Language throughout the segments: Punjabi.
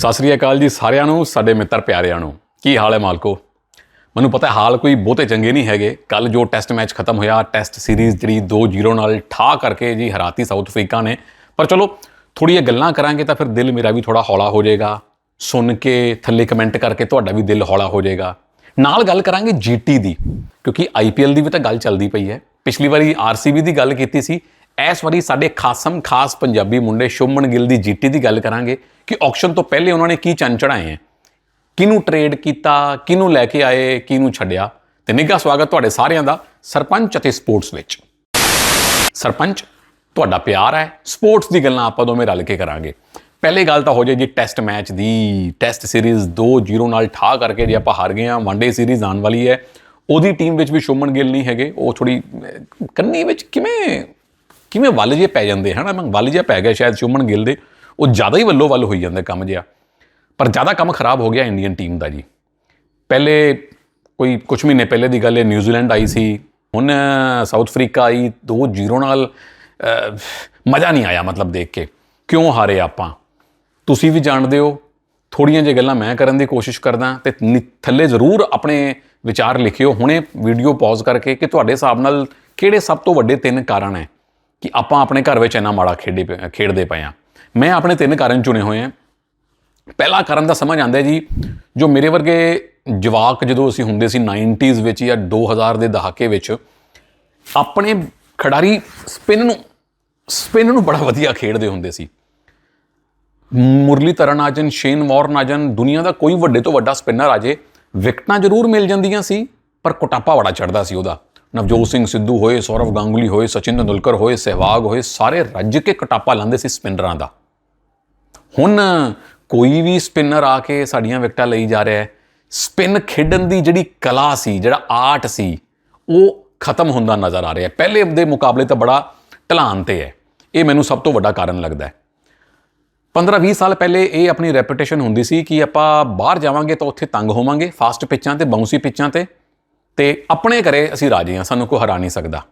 ਸਤਿ ਸ੍ਰੀ ਅਕਾਲ ਜੀ ਸਾਰਿਆਂ ਨੂੰ, ਸਾਡੇ ਮਿੱਤਰ ਪਿਆਰਿਆਂ ਨੂੰ। ਕੀ ਹਾਲ ਹੈ ਮਾਲਕੋ? ਮੈਨੂੰ ਪਤਾ ਹਾਲ ਕੋਈ ਬਹੁਤੇ ਚੰਗੇ ਨਹੀਂ ਹੈਗੇ। ਕੱਲ ਜੋ ਟੈਸਟ ਮੈਚ ਖਤਮ ਹੋਇਆ, ਟੈਸਟ ਸੀਰੀਜ਼ ਜਿਹੜੀ 2-0 ਨਾਲ ਠਾ ਕਰਕੇ ਜੀ ਹਰਾਤੀ ਸਾਊਥ ਅਫਰੀਕਾ ਨੇ। ਪਰ ਚਲੋ ਥੋੜੀਆਂ ਗੱਲਾਂ ਕਰਾਂਗੇ ਤਾਂ ਫਿਰ ਦਿਲ ਮੇਰਾ ਵੀ ਥੋੜਾ ਹੌਲਾ ਹੋ ਜਾਏਗਾ। ਸੁਣ ਕੇ, ਥੱਲੇ ਕਮੈਂਟ ਕਰਕੇ ਤੁਹਾਡਾ ਵੀ ਦਿਲ ਹੌਲਾ ਹੋ ਜਾਏਗਾ। ਨਾਲ ਗੱਲ ਕਰਾਂਗੇ ਜੀਟੀ ਦੀ, ਕਿਉਂਕਿ ਆਈਪੀਐਲ ਦੀ ਵੀ ਤਾਂ ਗੱਲ ਚੱਲਦੀ ਪਈ ਹੈ। ਪਿਛਲੀ ਵਾਰੀ ਆਰਸੀਬੀ ਦੀ ਗੱਲ ਕੀਤੀ ਸੀ। ਇਸ ਵਾਰੀ ਸਾਡੇ ਖਾਸਮ ਖਾਸ ਪੰਜਾਬੀ ਮੁੰਡੇ ਸ਼ੁਭਮਨ ਗਿੱਲ ਦੀ ਜੀਟੀ ਦੀ ਗੱਲ ਕਰਾਂਗੇ ਕਿ ਆਕਸ਼ਨ ਤੋਂ ਪਹਿਲੇ ਉਹਨਾਂ ਨੇ ਕੀ ਚੰਨ ਚੜਾਏ ਹੈ? ਕਿਹਨੂੰ ਟ੍ਰੇਡ ਕੀਤਾ, ਕਿਹਨੂੰ ਲੈ ਕੇ ਆਏ, ਕਿਹਨੂੰ ਛੱਡਿਆ? ਤੇ ਨਿੱਘਾ ਸਵਾਗਤ ਤੁਹਾਡੇ ਸਾਰਿਆਂ ਦਾ ਸਰਪੰਚ ਅਤੇ ਸਪੋਰਟਸ ਵਿੱਚ। ਸਰਪੰਚ, ਤੁਹਾਡਾ ਪਿਆਰ ਹੈ। ਸਪੋਰਟਸ ਦੀ ਗੱਲਾਂ ਆਪਾਂ ਦੋਵੇਂ ਰਲ ਕੇ ਕਰਾਂਗੇ। ਪਹਿਲੇ ਗੱਲ ਤਾਂ ਹੋ ਜਾਏ ਜੀ ਟੈਸਟ ਮੈਚ ਦੀ। ਟੈਸਟ ਸੀਰੀਜ਼ 2-0 ਨਾਲ ਠਾ ਕਰਕੇ ਜੇ ਆਪਾਂ ਹਾਰ ਗਏ ਆ ਵਨਡੇ ਸੀਰੀਜ਼ ਆਉਣ ਵਾਲੀ ਹੈ। ਉਹਦੀ ਟੀਮ ਵਿੱਚ ਵੀ ਸ਼ੁਭਮਨ ਗਿੱਲ ਨਹੀਂ ਹੈਗੇ। ਉਹ ਥੋੜੀ ਕੰਨੀ ਵਿੱਚ ਕਿਵੇਂ ਕਿਵੇਂ ਵੱਲ ਜੇ ਪੈ ਜਾਂਦੇ, ਹਨਾ? ਮੈਂ ਵੱਲ ਜਿਹਾ ਪੈ ਗਿਆ, ਸ਼ਾਇਦ ਸ਼ੁਭਮਨ ਗਿੱਲ ਦੇ, ਉਹ ਜ਼ਿਆਦਾ ਹੀ ਵੱਲੋਂ ਵੱਲ ਹੋਈ ਜਾਂਦਾ ਕੰਮ ਜਿਹਾ। ਪਰ ਜ਼ਿਆਦਾ ਕੰਮ ਖਰਾਬ ਹੋ ਗਿਆ ਇੰਡੀਅਨ ਟੀਮ ਦਾ ਜੀ। ਪਹਿਲੇ ਕੋਈ ਕੁਝ ਮਹੀਨੇ ਪਹਿਲੇ ਦੀ ਗੱਲ ਹੈ ਨਿਊਜ਼ੀਲੈਂਡ ਆਈ ਸੀ, ਹੁਣ ਸਾਊਥ ਅਫਰੀਕਾ ਆਈ 2-0 ਨਾਲ ਮਜ਼ਾ ਨਹੀਂ ਆਇਆ ਮਤਲਬ ਦੇਖ ਕੇ। ਕਿਉਂ ਹਾਰੇ ਆਪਾਂ? ਤੁਸੀਂ ਵੀ ਜਾਣਦੇ ਹੋ, ਥੋੜੀਆਂ ਜਿਹੀਆਂ ਗੱਲਾਂ ਮੈਂ ਕਰਨ ਦੀ ਕੋਸ਼ਿਸ਼ ਕਰਦਾ ਤੇ ਨੀ- ਥੱਲੇ ਜ਼ਰੂਰ ਆਪਣੇ ਵਿਚਾਰ ਲਿਖਿਓ। ਹੁਣੇ ਵੀਡੀਓ ਪੌਜ਼ ਕਰਕੇ ਕਿ ਤੁਹਾਡੇ ਹਿਸਾਬ ਨਾਲ ਕਿਹੜੇ ਸਭ ਤੋਂ ਵੱਡੇ ਤਿੰਨ ਕਾਰਨ ਹੈ? ਕਿ ਆਪਾਂ ਆਪਣੇ ਘਰ ਵਿੱਚ ਇੰਨਾ ਮਾੜਾ ਖੇਡੇ ਪਏ- ਖੇਡਦੇ ਪਏ ਆ ਮੈਂ ਆਪਣੇ ਤਿੰਨ ਕਾਰਨ ਚੁਣੇ ਹੋਏ ਆ ਪਹਿਲਾ ਕਾਰਨ ਦਾ ਸਮਝ ਆਉਂਦਾ ਜੀ, ਜੋ ਮੇਰੇ ਵਰਗੇ ਜਵਾਕ ਜਦੋਂ ਅਸੀਂ ਹੁੰਦੇ ਸੀ 90s ਵਿੱਚ ਜਾਂ 2000 ਦੇ ਦਹਾਕੇ ਵਿੱਚ, ਆਪਣੇ ਖਿਡਾਰੀ ਸਪਿਨ ਨੂੰ ਸਪਿਨ ਨੂੰ ਬੜਾ ਵਧੀਆ ਖੇਡਦੇ ਹੁੰਦੇ ਸੀ। ਮੁਰਲੀ ਤਰਨਾਜਨ ਸ਼ੇਨ ਵਾਰਨਾਜਨ ਦੁਨੀਆ ਦਾ ਕੋਈ ਵੱਡੇ ਤੋਂ ਵੱਡਾ ਸਪਿਨਰ ਆ ਜੇ, ਵਿਕਟਾਂ ਜ਼ਰੂਰ ਮਿਲ ਜਾਂਦੀਆਂ ਸੀ, ਪਰ ਕੋਟਾਪਾ ਬੜਾ ਚੜਦਾ ਸੀ ਉਹਦਾ। ਨਵਜੋਤ ਸਿੰਘ ਸਿੱਧੂ ਹੋਏ, ਸੌਰਵ ਗਾਂਗੁਲੀ ਹੋਏ, ਸਚਿਨ ਤੇਂਦੁਲਕਰ ਹੋਏ, ਸਹਿਵਾਗ ਹੋਏ, ਸਾਰੇ ਰੱਜ ਕੇ ਕਟਾਪਾ ਲਾਉਂਦੇ ਸੀ ਸਪਿਨਰਾਂ ਦਾ। ਹੁਣ ਕੋਈ ਵੀ ਸਪਿਨਰ ਆ ਕੇ ਸਾਡੀਆਂ ਵਿਕਟਾਂ ਲਈ ਜਾ ਰਿਹਾ ਹੈ, ਸਪਿਨ ਖੇਡਣ ਦੀ ਜਿਹੜੀ ਕਲਾ ਸੀ, ਜਿਹੜਾ ਆਰਟ ਸੀ, ਉਹ ਖਤਮ ਹੁੰਦਾ ਨਜ਼ਰ ਆ ਰਿਹਾ ਹੈ। ਪਹਿਲੇ ਦੇ ਮੁਕਾਬਲੇ ਤਾਂ ਬੜਾ ਢਲਾਨ ਤੇ ਹੈ। ਇਹ ਮੈਨੂੰ ਸਭ ਤੋਂ ਵੱਡਾ ਕਾਰਨ ਲੱਗਦਾ ਹੈ। 15-20 ਸਾਲ ਪਹਿਲੇ ਇਹ ਆਪਣੀ ਰੈਪੂਟੇਸ਼ਨ ਹੁੰਦੀ ਸੀ ਕਿ ਆਪਾਂ ਬਾਹਰ ਜਾਵਾਂਗੇ ਤਾਂ ਉੱਥੇ ਤੰਗ ਹੋਵਾਂਗੇ, ਫਾਸਟ ਪਿੱਚਾਂ ਤੇ ਬਾਉਂਸੀ ਪਿੱਚਾਂ ਤੇ। ਤੇ ਆਪਣੇ ਘਰੇ ਅਸੀਂ ਰਾਜੇ ਹਾਂ, ਸਾਨੂੰ ਕੋਈ ਹਰਾ ਨਹੀਂ ਸਕਦਾ।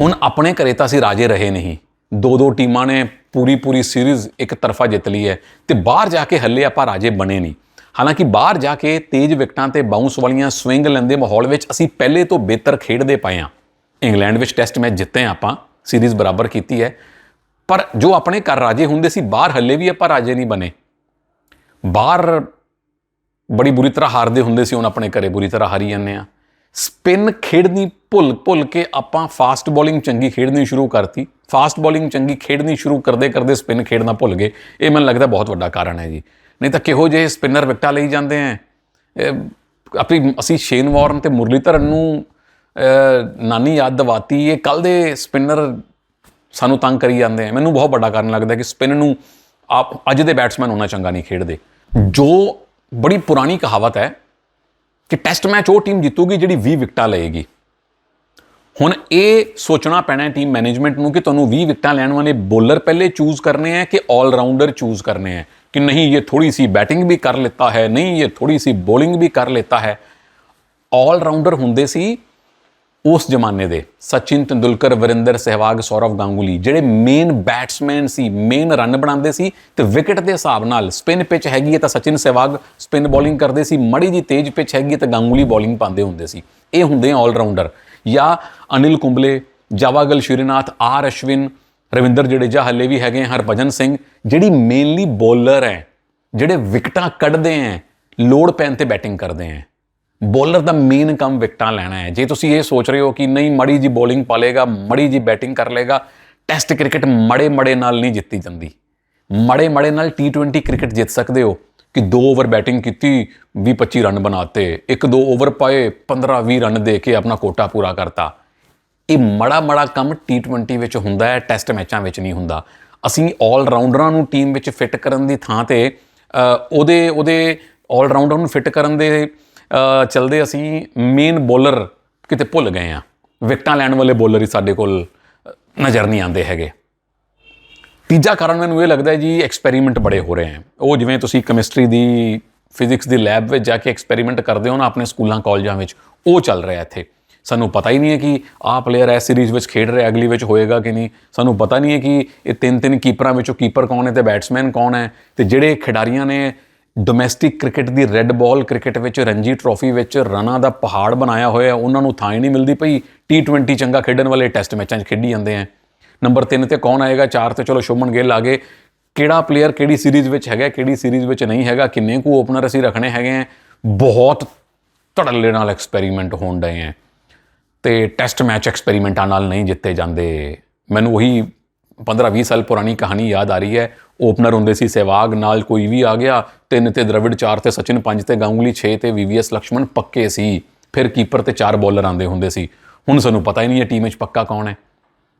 ਹੁਣ ਆਪਣੇ ਘਰੇ ਤਾਂ ਅਸੀਂ ਰਾਜੇ ਰਹੇ ਨਹੀਂ। ਦੋ ਦੋ ਟੀਮਾਂ ਨੇ ਪੂਰੀ ਪੂਰੀ ਸੀਰੀਜ਼ ਇੱਕ ਤਰਫਾ ਜਿੱਤ ਲਈ ਹੈ ਤੇ ਬਾਹਰ ਜਾ ਕੇ ਹੱਲੇ ਆਪਾਂ ਰਾਜੇ ਬਣੇ ਨਹੀਂ। ਹਾਲਾਂਕਿ ਬਾਹਰ ਜਾ ਕੇ ਤੇਜ਼ ਵਿਕਟਾਂ ਤੇ ਬਾਉਂਸ ਵਾਲੀਆਂ ਸਵਿੰਗ ਲੈਂਦੇ ਮਾਹੌਲ ਵਿੱਚ ਅਸੀਂ ਪਹਿਲੇ ਤੋਂ ਬਿਹਤਰ ਖੇਡਦੇ ਪਏ ਹਾਂ। ਇੰਗਲੈਂਡ ਵਿੱਚ ਟੈਸਟ ਮੈਚ ਜਿੱਤੇ ਹਾਂ ਆਪਾਂ, ਸੀਰੀਜ਼ ਬਰਾਬਰ ਕੀਤੀ ਹੈ। ਪਰ ਜੋ ਆਪਣੇ ਘਰ ਰਾਜੇ ਹੁੰਦੇ ਸੀ, ਬਾਹਰ ਹੱਲੇ ਵੀ ਆਪਾਂ ਰਾਜੇ ਨਹੀਂ ਬਣੇ। ਬਾਹਰ ਬੜੀ ਬੁਰੀ ਤਰ੍ਹਾਂ ਹਾਰਦੇ ਹੁੰਦੇ ਸੀ, ਹੁਣ ਆਪਣੇ ਘਰੇ ਬੁਰੀ ਤਰ੍ਹਾਂ ਹਾਰੀ ਜਾਂਦੇ ਆ ਸਪਿਨ ਖੇਡਣੀ ਭੁੱਲ ਭੁੱਲ ਕੇ ਆਪਾਂ ਫਾਸਟ ਬੋਲਿੰਗ ਚੰਗੀ ਖੇਡਣੀ ਸ਼ੁਰੂ ਕਰਤੀ। ਫਾਸਟ ਬੋਲਿੰਗ ਚੰਗੀ ਖੇਡਣੀ ਸ਼ੁਰੂ ਕਰਦੇ ਕਰਦੇ ਸਪਿਨ ਖੇਡਣਾ ਭੁੱਲ ਗਏ। ਇਹ ਮੈਨੂੰ ਲੱਗਦਾ ਬਹੁਤ ਵੱਡਾ ਕਾਰਨ ਹੈ ਜੀ। ਨਹੀਂ ਤਾਂ ਕਿਹੋ ਜਿਹੇ ਸਪਿਨਰ ਵਿਕਟਾਂ ਲਈ ਜਾਂਦੇ ਆ ਆਪਣੀ ਅਸੀਂ ਸ਼ੇਨ ਵਾਰਨ ਤੇ ਮੁਰਲੀਧਰਨ ਨੂੰ ਨਾਨੀ ਯਾਦ ਦਿਵਾਤੀ। ਇਹ ਕੱਲ ਦੇ ਸਪਿਨਰ ਸਾਨੂੰ ਤੰਗ ਕਰੀ ਜਾਂਦੇ ਆ ਮੈਨੂੰ ਬਹੁਤ ਵੱਡਾ ਕਾਰਨ ਲੱਗਦਾ ਕਿ ਸਪਿਨ ਨੂੰ ਆਪ, ਅੱਜ ਦੇ ਬੈਟਸਮੈਨ ਉਹਨਾਂ ਚੰਗਾ ਨਹੀਂ ਖੇਡਦੇ। ਜੋ ਬੜੀ ਪੁਰਾਣੀ ਕਹਾਵਤ ਹੈ ਕਿ ਟੈਸਟ ਮੈਚ ਉਹ ਟੀਮ ਜਿੱਤੂਗੀ ਜਿਹੜੀ 20 ਵਿਕਟਾਂ ਲਏਗੀ। ਹੁਣ ਇਹ ਸੋਚਣਾ ਪੈਣਾ ਹੈ ਟੀਮ ਮੈਨੇਜਮੈਂਟ ਨੂੰ ਕਿ ਤੁਹਾਨੂੰ 20 ਵਿਕਟਾਂ ਲੈਣ ਵਾਲੇ ਬੋਲਰ ਪਹਿਲੇ ਚੂਜ਼ ਕਰਨੇ ਹੈ ਕਿ ਆਲਰਾਊਂਡਰ ਚੂਜ਼ ਕਰਨੇ ਹੈ? ਕਿ ਨਹੀਂ, ਇਹ ਥੋੜੀ ਸੀ ਬੈਟਿੰਗ ਵੀ ਕਰ ਲੈਤਾ ਹੈ, ਨਹੀਂ, ਇਹ ਥੋੜੀ ਸੀ ਬੋਲਿੰਗ ਵੀ ਕਰ ਲੈਤਾ ਹੈ। ਆਲਰਾਊਂਡਰ ਹੁੰਦੇ ਸੀ ਉਸ ਜ਼ਮਾਨੇ ਦੇ ਸਚਿਨ ਤੇਂਦੁਲਕਰ ਵਰਿੰਦਰ ਸਹਿਵਾਗ ਸੌਰਵ ਗਾਂਗੂਲੀ ਜਿਹੜੇ ਮੇਨ ਬੈਟਸਮੈਨ ਸੀ ਮੇਨ ਰਨ ਬਣਾਉਂਦੇ ਸੀ ਤੇ ਵਿਕਟ ਦੇ ਹਿਸਾਬ ਨਾਲ ਸਪਿਨ ਪਿਚ ਹੈਗੀ ਹੈ ਤਾਂ ਸਚਿਨ ਸਹਿਵਾਗ ਸਪਿਨ ਬੋਲਿੰਗ ਕਰਦੇ ਸੀ ਮੜੀ ਜੀ ਤੇਜ਼ ਪਿਚ ਹੈਗੀ ਹੈ ਤਾਂ ਗਾਂਗੂਲੀ ਬੋਲਿੰਗ ਪਾਉਂਦੇ ਹੁੰਦੇ ਸੀ। ਇਹ ਹੁੰਦੇ ਆ ਆਲਰਾਊਂਡਰ ਜਾਂ ਅਨਿਲ ਕੁੰਬਲੇ ਜਾਵਾਗਲ ਸ਼੍ਰੀਨਾਥ ਆਰ ਅਸ਼ਵਿਨ ਰਵਿੰਦਰ ਜਡੇਜਾ ਹੱਲੇ ਵੀ ਹੈਗੇ ਆ, ਹਰਭਜਨ ਸਿੰਘ ਜਿਹੜੀ ਮੇਨਲੀ ਬੋਲਰ ਹੈ ਜਿਹੜੇ ਵਿਕਟਾਂ ਕੱਢਦੇ ਆ ਲੋੜ ਪੈਣ ਤੇ ਬੈਟਿੰਗ ਕਰਦੇ ਆ। ਬੋਲਰ ਦਾ ਮੇਨ ਕੰਮ ਵਿਕਟਾਂ ਲੈਣਾ ਹੈ। ਜੇ ਤੁਸੀਂ ਇਹ ਸੋਚ ਰਹੇ ਹੋ ਕਿ ਨਹੀਂ, ਮੜੀ ਜੀ ਬੋਲਿੰਗ ਪਾਲੇਗਾ ਮੜੀ ਜੀ ਬੈਟਿੰਗ ਕਰ ਲੇਗਾ ਟੈਸਟ ਕ੍ਰਿਕਟ ਮੜੇ ਮੜੇ ਨਾਲ ਨਹੀਂ ਜਿੱਤੀ ਜਾਂਦੀ। ਮੜੇ ਮੜੇ ਨਾਲ ਟੀ20 ਕ੍ਰਿਕਟ ਜਿੱਤ ਸਕਦੇ ਹੋ ਕਿ ਦੋ ਓਵਰ ਬੈਟਿੰਗ ਕੀਤੀ 20 25 ਰਨ ਬਣਾਤੇ, ਇੱਕ ਦੋ ਓਵਰ ਪਾਏ 15 20 ਰਨ ਦੇ ਕੇ ਆਪਣਾ ਕੋਟਾ ਪੂਰਾ ਕਰਤਾ। ਇਹ ਮੜਾ ਮੜਾ ਕੰਮ ਟੀ20 ਵਿੱਚ ਹੁੰਦਾ ਹੈ ਟੈਸਟ ਮੈਚਾਂ ਵਿੱਚ ਨਹੀਂ ਹੁੰਦਾ। ਅਸੀਂ 올 ਰਾਊਂਡਰਾਂ ਨੂੰ ਟੀਮ ਵਿੱਚ ਫਿੱਟ ਕਰਨ ਦੀ ਥਾਂ ਤੇ ਉਹਦੇ ਉਹਦੇ 올 ਰਾਊਂਡਰ ਨੂੰ ਫਿੱਟ ਕਰਨ ਦੇ ਚਲਦੇ ਅਸੀਂ ਮੇਨ ਬੋਲਰ ਕਿਤੇ ਭੁੱਲ ਗਏ ਆ ਵਿਕਟਾਂ ਲੈਣ ਵਾਲੇ ਬੋਲਰ ਹੀ ਸਾਡੇ ਕੋਲ ਨਜ਼ਰ ਨਹੀਂ ਆਉਂਦੇ ਹੈਗੇ। ਤੀਜਾ ਕਾਰਨ ਮੈਨੂੰ ਇਹ ਲੱਗਦਾ ਹੈ ਜੀ ਐਕਸਪੈਰੀਮੈਂਟ ਬੜੇ ਹੋ ਰਹੇ ਹਨ ਉਹ ਜਿਵੇਂ ਤੁਸੀਂ ਕੈਮਿਸਟਰੀ ਦੀ ਫਿਜ਼ਿਕਸ ਦੀ ਲੈਬ ਵਿੱਚ ਜਾ ਕੇ ਐਕਸਪੈਰੀਮੈਂਟ ਕਰਦੇ ਹੋ ਨਾ, ਆਪਣੇ ਸਕੂਲਾਂ ਕਾਲਜਾਂ ਵਿੱਚ, ਉਹ ਚੱਲ ਰਿਹਾ ਇੱਥੇ। ਸਾਨੂੰ ਪਤਾ ਹੀ ਨਹੀਂ ਹੈ ਕਿ ਆਹ ਪਲੇਅਰ ਇਸ ਸੀਰੀਜ਼ ਵਿੱਚ ਖੇਡ ਰਿਹਾ, ਅਗਲੀ ਵਿੱਚ ਹੋਏਗਾ ਕਿ ਨਹੀਂ। ਸਾਨੂੰ ਪਤਾ ਨਹੀਂ ਹੈ ਕਿ ਇਹ ਤਿੰਨ ਤਿੰਨ ਕੀਪਰਾਂ ਵਿੱਚੋਂ ਕੀਪਰ ਕੌਣ ਹੈ ਤੇ ਬੈਟਸਮੈਨ ਕੌਣ ਹੈ। ਤੇ ਜਿਹੜੇ ਖਿਡਾਰੀਆਂ ਨੇ ਡੋਮੈਸਟਿਕ ਕ੍ਰਿਕਟ ਦੀ ਰੈੱਡ ਬਾਲ ਕ੍ਰਿਕਟ ਵਿੱਚ ਰਣਜੀ ਟਰੋਫੀ ਵਿੱਚ ਰਨਾਂ ਦਾ ਪਹਾੜ ਬਣਾਇਆ ਹੋਇਆ, ਉਹਨਾਂ ਨੂੰ ਥਾਂ ਹੀ ਨਹੀਂ ਮਿਲਦੀ ਪਈ। T20 ਚੰਗਾ ਖੇਡਣ ਵਾਲੇ ਟੈਸਟ ਮੈਚਾਂ 'ਚ ਖੇਡੀ ਜਾਂਦੇ ਆ। ਨੰਬਰ 3 ਤੇ ਕੌਣ ਆਏਗਾ? 4 ਤੇ ਚਲੋ ਸ਼ੁਭਮਨ ਗਿੱਲ ਆ ਗਏ। ਕਿਹੜਾ ਪਲੇਅਰ ਕਿਹੜੀ ਸੀਰੀਜ਼ ਵਿੱਚ ਹੈਗਾ, ਕਿਹੜੀ ਸੀਰੀਜ਼ ਵਿੱਚ ਨਹੀਂ ਹੈਗਾ, ਕਿੰਨੇ ਕੁ ਓਪਨਰ ਅਸੀਂ ਰੱਖਣੇ ਹੈਗੇ ਆ, ਬਹੁਤ ਧੜੱਲੇ ਨਾਲ ਐਕਸਪੈਰੀਮੈਂਟ ਹੋਣ ਡਏ ਆ। ਤੇ ਟੈਸਟ ਮੈਚ ਐਕਸਪੈਰੀਮੈਂਟਾਂ ਨਾਲ ਨਹੀਂ ਜਿੱਤੇ ਜਾਂਦੇ। ਮੈਨੂੰ ਉਹੀ 15-20 ਸਾਲ ਪੁਰਾਣੀ ਕਹਾਣੀ ਯਾਦ ਆ ਰਹੀ ਹੈ। ਓਪਨਰ ਹੁੰਦੇ ਸੀ, ਸਹਿਵਾਗ ਨਾਲ ਕੋਈ ਵੀ ਆ ਗਿਆ, ਤਿੰਨ ਤੇ ਦਰਵਿੜ, ਚਾਰ ਤੇ ਸਚਿਨ, ਪੰਜ ਤੇ ਗਾਂਗੁਲੀ 6 ਤੇ ਵੀਵੀਐਸ ਲਕਸ਼ਮਣ ਪੱਕੇ ਸੀ। ਫਿਰ ਕੀਪਰ ਤੇ ਚਾਰ ਬੋਲਰ ਆਂਦੇ ਹੁੰਦੇ ਸੀ। ਹੁਣ ਸਾਨੂੰ ਪਤਾ ਹੀ ਨਹੀਂ ਹੈ ਟੀਮ ਵਿੱਚ ਪੱਕਾ ਕੌਣ ਹੈ।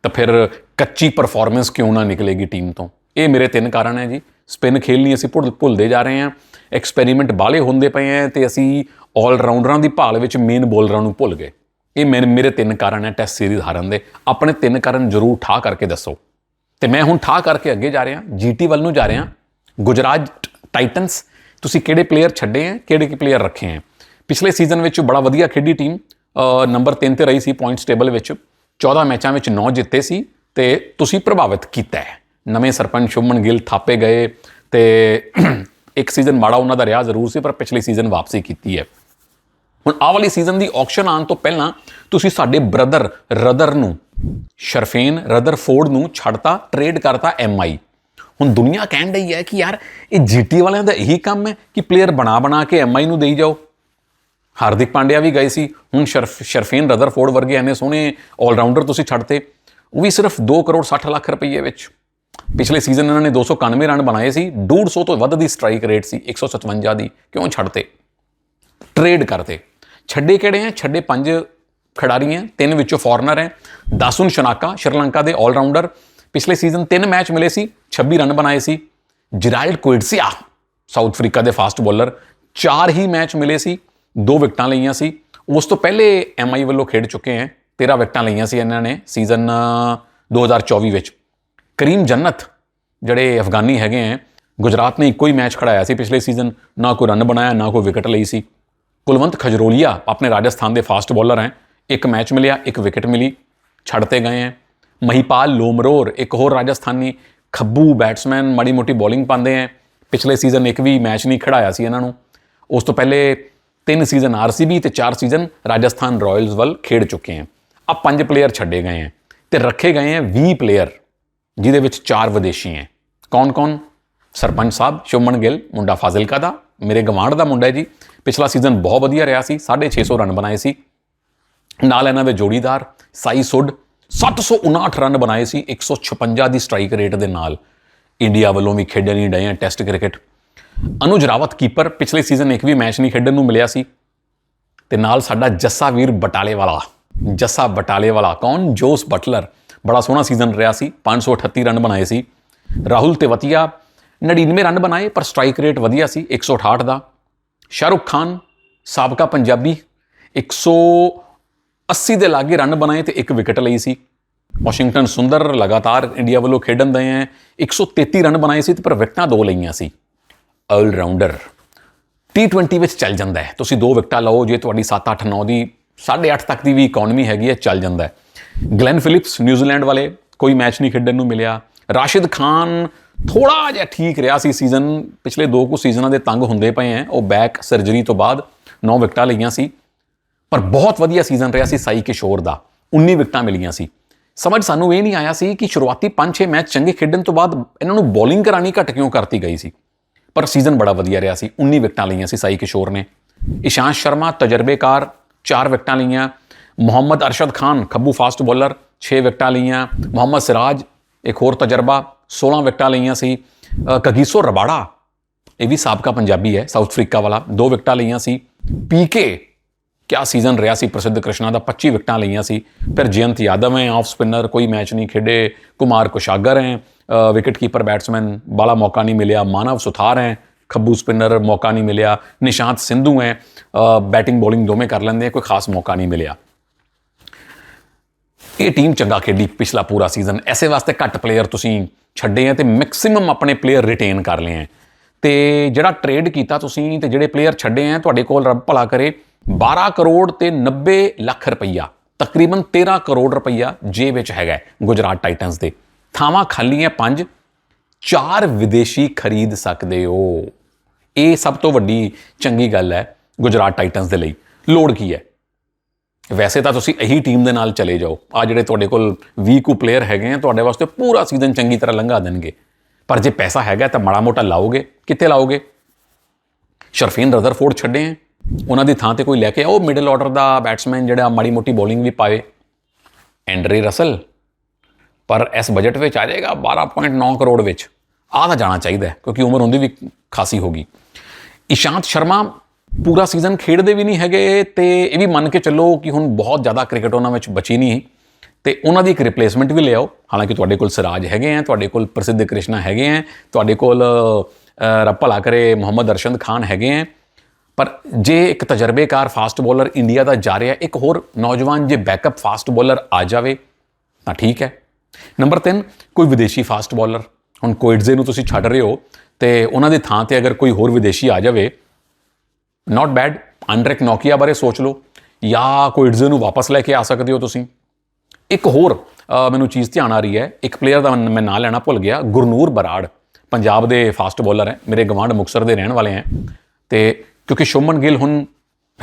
ਤਾਂ ਫਿਰ ਕੱਚੀ ਪਰਫਾਰਮੈਂਸ ਕਿਉਂ ਨਾ ਨਿਕਲੇਗੀ ਟੀਮ ਤੋਂ? ਇਹ ਮੇਰੇ ਤਿੰਨ ਕਾਰਨ ਹੈ ਜੀ। ਸਪਿਨ ਖੇਲਣੀ ਅਸੀਂ ਭੁੱਲ ਭੁੱਲਦੇ ਜਾ ਰਹੇ ਹਾਂ। ਐਕਸਪੈਰੀਮੈਂਟ ਬਾਲੇ ਹੁੰਦੇ ਪਏ ਆ ਤੇ ਅਸੀਂ 올 ਰਾਊਂਡਰਾਂ ਦੀ ਭਾਲ ਵਿੱਚ ਮੇਨ ਬੋਲਰਾਂ ਨੂੰ ਭੁੱਲ ਗਏ। ਇਹ ਮੇਰੇ ਮੇਰੇ ਤਿੰਨ ਕਾਰਨ ਹੈ ਟੈਸਟ ਸੀਰੀਜ਼ ਹਾਰਨ ਦੇ। ਆਪਣੇ ਤਿੰਨ ਕਾਰਨ ਜ਼ਰੂਰ ਠਾ ਕਰਕੇ ਦੱਸੋ। ਤੇ ਮੈਂ ਹੁਣ ਠਾ ਕਰਕੇ ਅੱਗੇ ਜਾ ਰਿਹਾ ਜੀਟੀ ਵੱਲ ਨੂੰ ਜਾ ਰਿਹਾ, ਗੁਜਰਾਤ ਟਾਈਟਨਸ ਤੁਸੀਂ ਕਿਹੜੇ ਪਲੇਅਰ ਛੱਡੇ ਆ ਕਿਹੜੇ ਕੀ ਪਲੇਅਰ ਰੱਖੇ ਆ ਪਿਛਲੇ ਸੀਜ਼ਨ ਵਿੱਚ ਬੜਾ ਵਧੀਆ ਖੇਡੀ ਟੀਮ ਨੰਬਰ 3 ਤੇ ਰਹੀ ਸੀ ਪੁਆਇੰਟਸ ਟੇਬਲ ਵਿੱਚ 14 ਮੈਚਾਂ ਵਿੱਚ 9 ਜਿੱਤੇ ਸੀ ਤੇ ਤੁਸੀਂ ਪ੍ਰਭਾਵਿਤ ਕੀਤਾ ਹੈ। ਨਵੇਂ ਸਰਪੰਚ ਸ਼ੁਭਮਨ ਗਿੱਲ ਥਾਪੇ ਗਏ ਤੇ ਇੱਕ ਸੀਜ਼ਨ ਮਾੜਾ ਉਹਨਾਂ ਦਾ ਰਿਹਾ ਜ਼ਰੂਰ ਸੀ, ਪਰ ਪਿਛਲੇ ਸੀਜ਼ਨ ਵਾਪਸੀ ਕੀਤੀ ਹੈ। ਹੁਣ ਆਹ ਵਾਲੀ ਸੀਜ਼ਨ ਦੀ ਆਕਸ਼ਨ ਆਉਣ ਤੋਂ ਪਹਿਲਾਂ ਤੁਸੀਂ ਸਾਡੇ ਬ੍ਰਦਰ ਰਦਰ ਨੂੰ ਸ਼ਰਫੇਨ ਰਦਰਫੋਰਡ ਨੂੰ ਛੱਡਤਾ ਟ੍ਰੇਡ ਕਰਤਾ ਐਮਆਈ ਹੁਣ ਦੁਨੀਆ ਕਹਿਣ ਰਹੀ ਹੈ ਕਿ ਯਾਰ ਇਹ ਜੀਟੀ ਵਾਲਿਆਂ ਦਾ ਇਹੀ ਕੰਮ ਹੈ ਕਿ ਪਲੇਅਰ ਬਣਾ ਬਣਾ ਕੇ ਐਮਆਈ ਨੂੰ ਦੇਈ ਜਾਓ। ਹਾਰਦਿਕ ਪਾਂਡਿਆ ਵੀ ਗਏ ਸੀ, ਹੁਣ ਸ਼ਰਫ ਸ਼ਰਫੇਨ ਰਦਰਫੋਰਡ ਵਰਗੇ ਐਨੇ ਸੋਹਣੇ ਆਲਰਾਊਂਡਰ ਤੁਸੀਂ ਛੱਡਤੇ, ਉਹ ਵੀ ਸਿਰਫ 2 ਕਰੋੜ 60 ਲੱਖ ਰੁਪਏ ਵਿੱਚ। ਪਿਛਲੇ ਸੀਜ਼ਨ ਇਹਨਾਂ ਨੇ 291 ਰਨ ਬਣਾਏ ਸੀ 150 ਤੋਂ ਵੱਧ ਦੀ ਸਟ੍ਰਾਈਕ ਰੇਟ ਸੀ 157 ਦੀ, ਕਿਉਂ ਛੱਡਤੇ? ਟ੍ਰੇਡ ਕਰਤੇ। ਛੱਡੇ ਕਿਹੜੇ ਹੈ ਛੱਡੇ ਪੰਜ ਖਿਡਾਰੀ ਹੈ ਤਿੰਨ ਵਿੱਚੋਂ ਫੋਰਨਰ ਹੈ ਦਾਸੁਨ ਸ਼ਨਾਕਾ ਸ਼੍ਰੀਲੰਕਾ ਦੇ ਆਲਰਾਊਂਡਰ ਪਿਛਲੇ ਸੀਜ਼ਨ ਤਿੰਨ ਮੈਚ ਮਿਲੇ ਸੀ 26 ਰਨ ਬਣਾਏ ਸੀ। ਜਿਰਾਲਡ ਕੁਇਟਸੀਆ ਸਾਊਥ ਅਫਰੀਕਾ ਦੇ ਫਾਸਟ ਬੋਲਰ ਚਾਰ ਹੀ ਮੈਚ ਮਿਲੇ ਸੀ, ਦੋ ਵਿਕਟਾਂ ਲਈਆਂ ਸੀ। ਉਸ ਤੋਂ ਪਹਿਲੇ ਐਮਆਈ ਵੱਲੋਂ ਖੇਡ ਚੁੱਕੇ ਹੈ 13 ਵਿਕਟਾਂ ਲਈਆਂ ਸੀ ਇਹਨਾਂ ਨੇ ਸੀਜ਼ਨ 2024 ਵਿੱਚ। ਕਰੀਮ ਜੰਨਤ, ਜਿਹੜੇ ਅਫਗਾਨੀ ਹੈਗੇ ਹੈ ਗੁਜਰਾਤ ਨੇ ਇੱਕੋ ਹੀ ਮੈਚ ਖੜਾਇਆ ਸੀ ਪਿਛਲੇ ਸੀਜ਼ਨ ਨਾ ਕੋਈ ਰਨ ਬਣਾਇਆ, ਨਾ ਕੋਈ ਵਿਕਟ ਲਈ ਸੀ। ਕੁਲਵੰਤ ਖਜਰੋਲੀਆ ਆਪਣੇ ਰਾਜਸਥਾਨ ਦੇ ਫਾਸਟ ਬੋਲਰ ਹੈ। ਇੱਕ ਮੈਚ ਮਿਲਿਆ, ਇੱਕ ਵਿਕਟ ਮਿਲੀ ਛੱਡਤੇ ਗਏ ਹੈ। ਮਹੀਪਾਲ ਲੋਮਰੋਰ, ਇੱਕ ਹੋਰ ਰਾਜਸਥਾਨੀ ਖੱਬੂ ਬੈਟਸਮੈਨ ਮਾੜੀ ਮੋਟੀ ਬੋਲਿੰਗ ਪਾਉਂਦੇ ਹੈ। ਪਿਛਲੇ ਸੀਜ਼ਨ ਇੱਕ ਵੀ ਮੈਚ ਨਹੀਂ ਖੜਾਇਆ ਸੀ ਇਹਨਾਂ ਨੂੰ। ਉਸ ਤੋਂ ਪਹਿਲੇ ਤਿੰਨ ਸੀਜ਼ਨ ਆਰਸੀਬੀ ਤੇ ਚਾਰ ਸੀਜ਼ਨ ਰਾਜਸਥਾਨ ਰਾਇਲਸ ਵੱਲ ਖੇਡ ਚੁੱਕੇ ਹੈ। ਆ ਪੰਜ ਪਲੇਅਰ ਛੱਡੇ ਗਏ ਹੈ ਤੇ ਰੱਖੇ ਗਏ ਹੈ 20 ਪਲੇਅਰ ਜਿਹਦੇ ਵਿੱਚ ਚਾਰ ਵਿਦੇਸ਼ੀ ਹੈ। ਕੌਣ-ਕੌਣ? ਸਰਪੰਚ ਸਾਹਿਬ, ਸ਼ੁਭਮਨ ਗਿੱਲ, ਮੁੰਡਾ ਫਾਜ਼ਿਲਕਾ ਦਾ, ਮੇਰੇ ਗਵਾਂਢ ਦਾ ਮੁੰਡਾ ਹੈ ਜੀ। ਪਿਛਲਾ ਸੀਜ਼ਨ ਬਹੁਤ ਵਧੀਆ ਰਿਹਾ ਸੀ 650 ਰਨ ਬਣਾਏ ਸੀ। ਨਾਲ ਇਹਨਾਂ ਦੇ ਜੋੜੀਦਾਰ ਸਾਈ ਸੁੱਡ 759 ਰਨ ਬਣਾਏ ਸੀ 156 ਦੀ ਸਟ੍ਰਾਈਕ ਰੇਟ ਦੇ ਨਾਲ। ਇੰਡੀਆ ਵੱਲੋਂ ਵੀ ਖੇਡਣ ਨਹੀਂ ਡਏ ਆ test cricket Anuj Rawat keeper ਪਿਛਲੇ ਸੀਜ਼ਨ ਇੱਕ ਵੀ ਮੈਚ ਨਹੀਂ ਖੇਡਣ ਨੂੰ ਮਿਲਿਆ ਸੀ। ਤੇ ਨਾਲ ਸਾਡਾ ਜੱਸਾ ਵੀਰ ਬਟਾਲੇ ਵਾਲਾ ਜੱਸਾ ਬਟਾਲੇ ਵਾਲਾ ਕੌਣ? Jos Buttler. ਬੜਾ ਸੋਹਣਾ ਸੀਜ਼ਨ ਰਿਹਾ ਸੀ 538 ਰਨ ਬਣਾਏ ਸੀ। ਰਾਹੁਲ ਤੇਵਤੀਆ 99 ਰਨ ਬਣਾਏ, ਪਰ ਸਟ੍ਰਾਈਕ ਰੇਟ ਵਧੀਆ ਸੀ 168 ਦਾ। ਸ਼ਾਹਰੁਖ ਖਾਨ, ਸਾਬਕਾ ਪੰਜਾਬੀ 180 ਦੇ ਲਾਗੇ ਰਨ ਬਣਾਏ ਤੇ ਇੱਕ ਵਿਕਟ ਲਈ ਸੀ। ਵਾਸ਼ਿੰਗਟਨ ਸੁੰਦਰ ਲਗਾਤਾਰ ਇੰਡੀਆ ਵੱਲੋਂ ਖੇਡਣ ਦਏ ਹੈ। 133 ਰਨ ਬਣਾਏ ਸੀ ਤੇ ਪਰ ਵਿਕਟਾਂ ਦੋ ਲਈਆਂ ਸੀ। ਆਲ ਰਾਊਂਡਰ T20 ਵਿੱਚ ਚੱਲ ਜਾਂਦਾ ਹੈ। ਤੁਸੀਂ ਦੋ ਵਿਕਟਾਂ ਲਓ, ਜੇ ਤੁਹਾਡੀ 7 8 9 ਦੀ 8.5 ਤੱਕ ਦੀ ਵੀ ਇਕਨੋਮੀ ਹੈਗੀ ਹੈ, ਚੱਲ ਜਾਂਦਾ ਹੈ। ਗਲੈਨ ਫਿਲਿਪਸ ਨਿਊਜ਼ੀਲੈਂਡ ਵਾਲੇ, ਕੋਈ ਮੈਚ ਨਹੀਂ ਖੇਡਣ ਨੂੰ ਮਿਲਿਆ। ਰਾਸ਼ਿਦ ਖਾਨ ਥੋੜਾ ਜਿਹਾ ਠੀਕ ਰਿਹਾ ਸੀ ਸੀਜ਼ਨ ਪਿਛਲੇ ਦੋ ਕੁ ਸੀਜ਼ਨਾਂ ਦੇ ਤੰਗ ਹੁੰਦੇ ਪਏ ਐ ਉਹ ਬੈਕ ਸਰਜਰੀ ਤੋਂ ਬਾਅਦ 9 ਵਿਕਟਾਂ ਲਈਆਂ ਸੀ। ਪਰ ਬਹੁਤ ਵਧੀਆ ਸੀਜ਼ਨ ਰਿਹਾ ਸੀ ਸਾਈ ਕਿਸ਼ੋਰ ਦਾ। 19 ਵਿਕਟਾਂ ਮਿਲੀਆਂ ਸੀ। ਸਮਝ ਸਾਨੂੰ ਇਹ ਨਹੀਂ ਆਇਆ ਸੀ ਕਿ ਸ਼ੁਰੂਆਤੀ 5-6 ਮੈਚ ਚੰਗੇ ਖੇਡਣ ਤੋਂ ਬਾਅਦ ਇਹਨਾਂ ਨੂੰ ਬੋਲਿੰਗ ਕਰਾਣੀ ਘੱਟ ਕਿਉਂ ਕਰਤੀ ਗਈ ਸੀ। ਪਰ ਸੀਜ਼ਨ ਬੜਾ ਵਧੀਆ ਰਿਹਾ ਸੀ। 19 ਵਿਕਟਾਂ ਲਈਆਂ ਸੀ ਸਾਈ ਕਿਸ਼ੋਰ ਨੇ। ਇਸ਼ਾਂਤ ਸ਼ਰਮਾ, ਤਜਰਬੇਕਾਰ 4 ਵਿਕਟਾਂ ਲਈਆਂ। ਮੁਹੰਮਦ ਅਰਸ਼ਦ ਖਾਨ, ਖੱਬੂ ਫਾਸਟ ਬੋਲਰ 6 ਵਿਕਟਾਂ ਲਈਆਂ। ਮੁਹੰਮਦ ਸਿਰਾਜ, ਇੱਕ ਹੋਰ ਤਜਰਬਾ। 16 ਵਿਕਟਾਂ ਲਈਆਂ ਸੀ। ਕਗੀਸੋ ਰਬਾੜਾ, ਇਹ ਵੀ ਸਾਬਕਾ ਪੰਜਾਬੀ ਹੈ ਸਾਊਥ ਅਫਰੀਕਾ ਵਾਲਾ। ਦੋ ਵਿਕਟਾਂ ਲਈਆਂ ਸੀ। ਪੀਕੇ ਕਿਆ ਸੀਜ਼ਨ ਰਿਹਾ ਸੀ, ਪ੍ਰਸਿੱਧ ਕ੍ਰਿਸ਼ਨਾ ਦਾ 25 ਵਿਕਟਾਂ ਲਈਆਂ ਸੀ। ਫਿਰ ਜਯੰਤ ਯਾਦਵ ਹੈ ਆਫ ਸਪਿਨਰ ਕੋਈ ਮੈਚ ਨਹੀਂ ਖੇਡੇ। ਕੁਮਾਰ ਕੁਸ਼ਾਗਰ ਹੈ ਵਿਕਟ ਕੀਪਰ ਬੈਟਸਮੈਨ ਬਾਲਾ ਮੌਕਾ ਨਹੀਂ ਮਿਲਿਆ। ਮਾਨਵ ਸੁਥਾਰ ਹੈ, ਖੱਬੂ ਸਪਿਨਰ ਮੌਕਾ ਨਹੀਂ ਮਿਲਿਆ। ਨਿਸ਼ਾਂਤ ਸਿੰਧੂ ਹੈ ਬੈਟਿੰਗ ਬੋਲਿੰਗ ਦੋਵੇਂ ਕਰ ਲੈਂਦੇ ਆ, ਕੋਈ ਖਾਸ ਮੌਕਾ ਨਹੀਂ ਮਿਲਿਆ। ਇਹ ਟੀਮ ਚੰਗਾ ਖੇਡੀ ਪਿਛਲਾ ਪੂਰਾ ਸੀਜ਼ਨ। ਐਸੇ ਵਾਸਤੇ ਘੱਟ ਪਲੇਅਰ ਤੁਸੀਂ ਛੱਡੇ ਆ ਤੇ ਮੈਕਸਿਮਮ ਆਪਣੇ ਪਲੇਅਰ ਰਿਟੇਨ ਕਰ ਲਏ ਆ। ਤੇ ਜਿਹੜਾ ਟ੍ਰੇਡ ਕੀਤਾ ਤੁਸੀਂ ਤੇ ਜਿਹੜੇ ਪਲੇਅਰ ਛੱਡੇ ਆ, ਤੁਹਾਡੇ ਕੋਲ ਰੱਬ ਭਲਾ ਕਰੇ 12 ਕਰੋੜ ਤੇ 90 ਲੱਖ ਰੁਪਈਆ, ਤਕਰੀਬਨ 13 ਕਰੋੜ ਰੁਪਈਆ ਜੇ ਵਿੱਚ ਹੈਗਾ ਗੁਜਰਾਤ ਟਾਈਟਨਸ ਦੇ। ਥਾਵਾਂ ਖਾਲੀ ਹੈ ਪੰਜ, ਚਾਰ ਵਿਦੇਸ਼ੀ ਖਰੀਦ ਸਕਦੇ ਹੋ। ਇਹ ਸਭ ਤੋਂ ਵੱਡੀ ਚੰਗੀ ਗੱਲ ਹੈ ਗੁਜਰਾਤ ਟਾਈਟਨਸ ਦੇ ਲਈ। ਲੋੜ ਕੀ ਹੈ? ਵੈਸੇ ਤਾਂ ਤੁਸੀਂ ਇਹੀ ਟੀਮ ਦੇ ਨਾਲ ਚਲੇ ਜਾਓ। ਆ ਜਿਹੜੇ ਤੁਹਾਡੇ ਕੋਲ ਵੀਕ ਕੁ ਪਲੇਅਰ ਹੈਗੇ ਆ, ਤੁਹਾਡੇ ਵਾਸਤੇ ਪੂਰਾ ਸੀਜ਼ਨ ਚੰਗੀ ਤਰ੍ਹਾਂ ਲੰਘਾ ਦੇਣਗੇ। ਪਰ ਜੇ ਪੈਸਾ ਹੈਗਾ ਤਾਂ ਮਾੜਾ ਮੋਟਾ ਲਾਓਗੇ। ਕਿੱਥੇ ਲਾਓਗੇ? ਸ਼ਰਫੀਨ ਰਦਰਫੋਰਡ ਛੱਡੇ ਆ। ਉਹਨਾਂ ਦੀ ਥਾਂ ਤੇ ਕੋਈ ਲੈ ਕੇ ਆਓ। ਮਿਡਲ ਆਰਡਰ ਦਾ ਬੈਟਸਮੈਨ ਜਿਹੜਾ ਮਾੜੀ ਮੋਟੀ ਬੋਲਿੰਗ ਵੀ ਪਾਵੇ। ਐਂਡਰੀ ਰਸਲ, ਪਰ ਇਸ ਬਜਟ ਵਿੱਚ ਆ ਜਾਏਗਾ 12.9 ਕਰੋੜ ਵਿੱਚ। ਆਹ ਤਾਂ ਜਾਣਾ ਚਾਹੀਦਾ ਕਿਉਂਕਿ ਉਮਰ ਹੁੰਦੀ ਵੀ ਖਾਸੀ ਹੋਗੀ ਇਸ਼ਾਂਤ ਸ਼ਰਮਾ ਪੂਰਾ ਸੀਜ਼ਨ ਖੇਡਦੇ ਵੀ ਨਹੀਂ ਹੈਗੇ ਤੇ ਇਹ ਵੀ ਮੰਨ ਕੇ ਚੱਲੋ ਕਿ ਹੁਣ ਬਹੁਤ ਜ਼ਿਆਦਾ ਕ੍ਰਿਕਟ ਉਹਨਾਂ ਵਿੱਚ ਬਚੀ ਨਹੀਂ ਤੇ ਉਹਨਾਂ ਦੀ ਇੱਕ ਰਿਪਲੇਸਮੈਂਟ ਵੀ ਲਿਆਓ। ਹਾਲਾਂਕਿ ਤੁਹਾਡੇ ਕੋਲ ਸਿਰਾਜ ਹੈਗੇ ਆ ਤੁਹਾਡੇ ਕੋਲ ਪ੍ਰਸਿੱਧ ਕ੍ਰਿਸ਼ਨਾ ਹੈਗੇ ਆ ਤੁਹਾਡੇ ਕੋਲ ਅ, ਭਲਾ ਕਰੇ ਮੁਹੰਮਦ ਅਰਸ਼ਦ ਖਾਨ ਹੈਗੇ ਆ। ਪਰ ਜੇ ਇੱਕ ਤਜਰਬੇਕਾਰ ਫਾਸਟ ਬੋਲਰ ਇੰਡੀਆ ਦਾ ਜਾ ਰਿਹਾ ਇੱਕ ਹੋਰ ਨੌਜਵਾਨ ਜੇ ਬੈਕਅਪ ਫਾਸਟ ਬੋਲਰ ਆ ਜਾਵੇ ਤਾਂ ਠੀਕ ਹੈ। ਨੰਬਰ 3 ਕੋਈ ਵਿਦੇਸ਼ੀ ਫਾਸਟ ਬੋਲਰ ਹੁਣ ਕੋਇਡਜ਼ੇ ਨੂੰ ਤੁਸੀਂ ਛੱਡ ਰਹੇ ਹੋ ਤੇ ਉਹਨਾਂ ਦੀ ਥਾਂ ਤੇ ਅਗਰ ਕੋਈ ਹੋਰ ਵਿਦੇਸ਼ੀ ਆ ਜਾਵੇ ਨਾਟ ਬੈਡ ਅੰਡਰਕ ਨੋਕੀਆ ਬਾਰੇ ਸੋਚ ਲਓ। ਜਾਂ ਕੋਈ ਕੋਇਡਜ਼ੇ ਨੂੰ ਵਾਪਸ ਲੈ ਕੇ ਆ ਸਕਦੇ ਹੋ ਤੁਸੀਂ। ਇੱਕ ਹੋਰ ਮੈਨੂੰ ਚੀਜ਼ ਧਿਆਨ ਆ ਰਹੀ ਹੈ। ਇੱਕ ਪਲੇਅਰ ਦਾ ਮੈਂ ਨਾਂ ਲੈਣਾ ਭੁੱਲ ਗਿਆ। ਗੁਰਨੂਰ ਬਰਾੜ। ਪੰਜਾਬ ਦੇ ਫਾਸਟ ਬੋਲਰ ਹੈ। ਮੇਰੇ ਗਵਾਂਢ ਮੁਕਸਰ ਦੇ ਰਹਿਣ ਵਾਲੇ ਹੈ। ਤੇ ਕਿਉਂਕਿ ਸ਼ੋਮਨ ਗਿੱਲ ਹੁਣ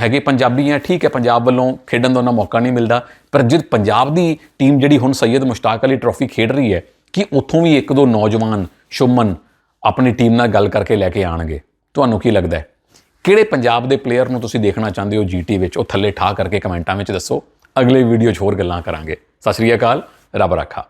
ਹੈਗੇ ਪੰਜਾਬੀ ਹੈ। ਠੀਕ ਹੈ, ਪੰਜਾਬ ਵੱਲੋਂ ਖੇਡਣ ਦਾ ਉਹਨਾਂ ਮੌਕਾ ਨਹੀਂ ਮਿਲਦਾ। ਪਰ ਜਿਸ ਪੰਜਾਬ ਦੀ ਟੀਮ ਜਿਹੜੀ ਹੁਣ ਸੈਯਦ ਮੁਸ਼ਤਾਕ ਅਲੀ ਟਰੋਫੀ ਖੇਡ ਰਹੀ ਹੈ, ਕਿ ਉੱਥੋਂ ਵੀ ਇੱਕ ਦੋ ਨੌਜਵਾਨ ਸ਼ੋਮਨ ਆਪਣੀ ਟੀਮ ਨਾਲ ਗੱਲ ਕਰਕੇ ਲੈ ਕੇ ਆਣਗੇ? ਤੁਹਾਨੂੰ ਕੀ ਲੱਗਦਾ ਹੈ? ਕਿਹੜੇ ਪੰਜਾਬ ਦੇ ਪਲੇਅਰ ਨੂੰ ਤੁਸੀਂ ਦੇਖਣਾ ਚਾਹੁੰਦੇ ਹੋ ਜੀਟੀ ਵਿੱਚ? ਉਹ ਥੱਲੇ ਠਾ ਕਰਕੇ ਕਮੈਂਟਾਂ ਵਿੱਚ ਦੱਸੋ। ਅਗਲੇ ਵੀਡੀਓ 'ਚ ਹੋਰ ਗੱਲਾਂ ਕਰਾਂਗੇ। ਸਤਿ ਸ਼੍ਰੀ ਅਕਾਲ, ਰੱਬ ਰਾਖਾ।